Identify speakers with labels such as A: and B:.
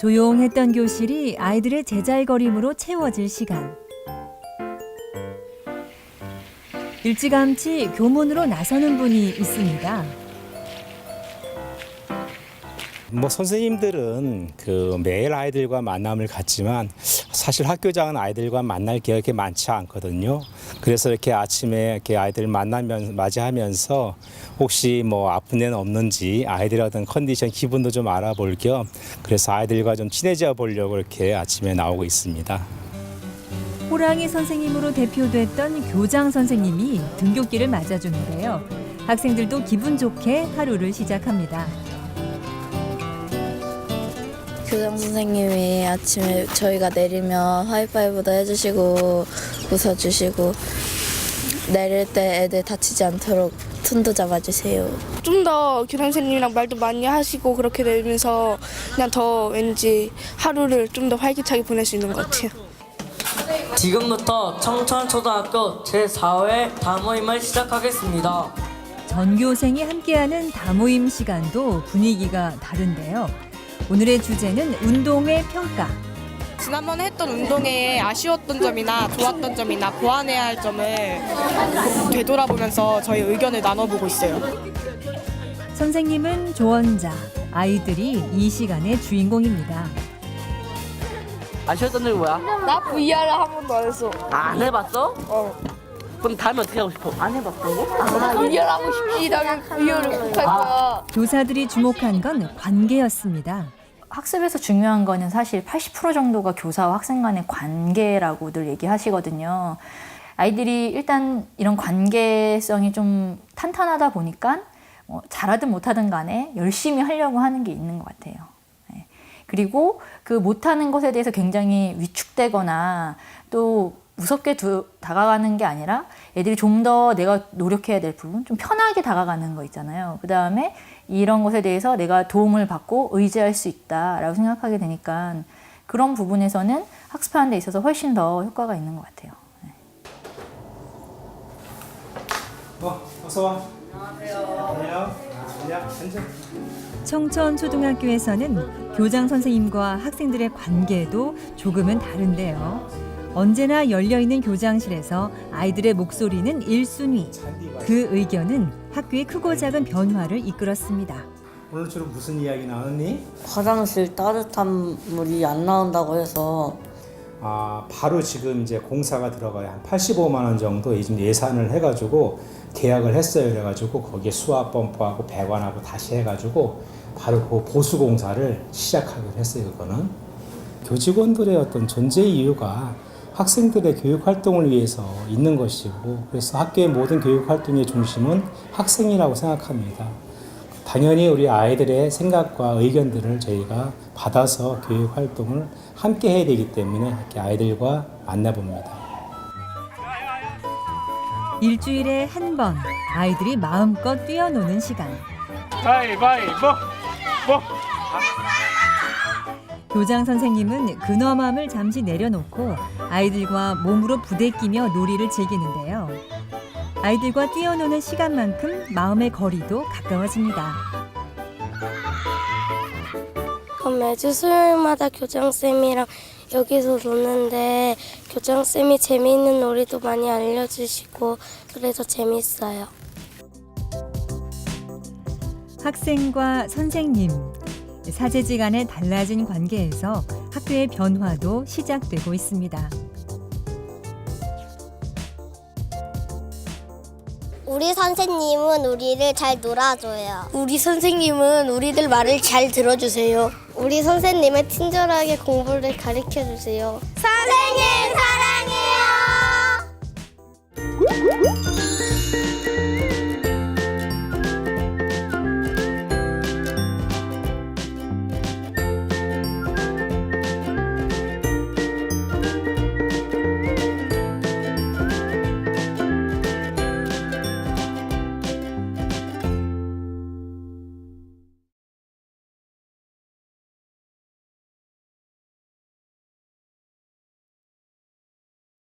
A: 조용했던 교실이 아이들의 제잘거림으로 채워질 시간. 일찌감치 교문으로 나서는 분이 있습니다.
B: 뭐 선생님들은 그 매일 아이들과 만남을 갖지만 사실 학교장은 아이들과 만날 기회가 많지 않거든요. 그래서 이렇게 아침에 이렇게 아이들 만나면 맞이하면서 혹시 뭐 아픈 데는 없는지 아이들의 어떤 컨디션 기분도 좀 알아볼 겸 그래서 아이들과 좀 친해져 보려고 이렇게 아침에 나오고 있습니다.
A: 호랑이 선생님으로 대표됐던 교장 선생님이 등굣길을 맞아주는데요. 학생들도 기분 좋게 하루를 시작합니다.
C: 교장 선생님이 아침에 저희가 내리면 하이파이브도 해주시고 웃어주시고 내릴 때 애들 다치지 않도록 손도 잡아주세요.
D: 좀 더 교장 선생님이랑 말도 많이 하시고 그렇게 되면서 그냥 더 왠지 하루를 좀 더 활기차게 보낼 수 있는 것 같아요.
E: 지금부터 청천초등학교 제4회 다모임을 시작하겠습니다.
A: 전교생이 함께하는 다모임 시간도 분위기가 다른데요. 오늘의 주제는 운동의 평가.
D: 지난번에 했던 운동에 아쉬웠던 점이나 좋았던 점이나 보완해야 할 점을 되돌아보면서 저희 의견을 나눠보고 있어요.
A: 선생님은 조언자, 아이들이 이 시간의 주인공입니다.
E: 아쉬웠던 점이 뭐야?
D: 나 VR을 한 번도 안 했어.
E: 안 해봤어? 어. 그럼 다음에 어떻게 하고 싶어? 안 해봤다고?
D: 아, VR 하고 싶지. 나는 VR을 꼭할 거야.
A: 교사들이 주목한 건 관계였습니다.
F: 학습에서 중요한 거는 사실 80% 정도가 교사와 학생 간의 관계라고 늘 얘기하시거든요. 아이들이 일단 이런 관계성이 좀 탄탄하다 보니까 뭐 잘하든 못하든 간에 열심히 하려고 하는 게 있는 것 같아요. 네. 그리고 그 못하는 것에 대해서 굉장히 위축되거나 또 무섭게 두, 다가가는 게 아니라 애들이 좀 더 내가 노력해야 될 부분, 좀 편하게 다가가는 거 있잖아요. 그 다음에 이런 것에 대해서 내가 도움을 받고 의지할 수 있다라고 생각하게 되니까 그런 부분에서는 학습하는 데 있어서 훨씬 더 효과가 있는 것 같아요. 네.
B: 어, 어서 와. 안녕하세요. 안녕. 안녕. 앉아.
A: 청천 초등학교에서는 교장 선생님과 학생들의 관계도 조금은 다른데요. 언제나 열려있는 교장실에서 아이들의 목소리는 일순위 그 의견은 학교의 크고 작은 변화를 이끌었습니다.
B: 오늘 주로 무슨 이야기 나왔니?
E: 화장실 따뜻한 물이 안 나온다고 해서
B: 아, 바로 지금 이제 공사가 들어가요. 한 85만 원 정도 요즘 예산을 해가지고 계약을 했어요. 그래가지고 거기에 수압 펌프하고 배관하고 다시 해가지고 바로 그 보수 공사를 시작하기로 했어요. 그거는 교직원들의 어떤 존재 이유가 학생들의 교육 활동을 위해서 있는 것이고 그래서 학교의 모든 교육 활동의 중심은 학생이라고 생각합니다. 당연히 우리 아이들의 생각과 의견들을 저희가 받아서 교육 활동을 함께 해야 되기 때문에 이렇게 아이들과 만나봅니다.
A: 일주일에 한 번 아이들이 마음껏 뛰어노는 시간.
G: 가위바위보 뭐
A: 교장 선생님은 근엄함을 잠시 내려놓고 아이들과 몸으로 부대끼며 놀이를 즐기는데요. 아이들과 뛰어노는 시간만큼 마음의 거리도 가까워집니다.
H: 그럼 매주 수요일마다 교장쌤이랑 여기서 노는데 교장쌤이 재미있는 놀이도 많이 알려주시고 그래서 재밌어요.
A: 학생과 선생님, 사제지 간의 달라진 관계에서 학교의 변화도 시작되고 있습니다.
H: 우리 선생님은 우리를 잘 놀아줘요.
D: 우리 선생님은 우리들 말을 잘 들어주세요.
H: 우리 선생님은 친절하게 공부를 가르쳐 주세요. 선생님!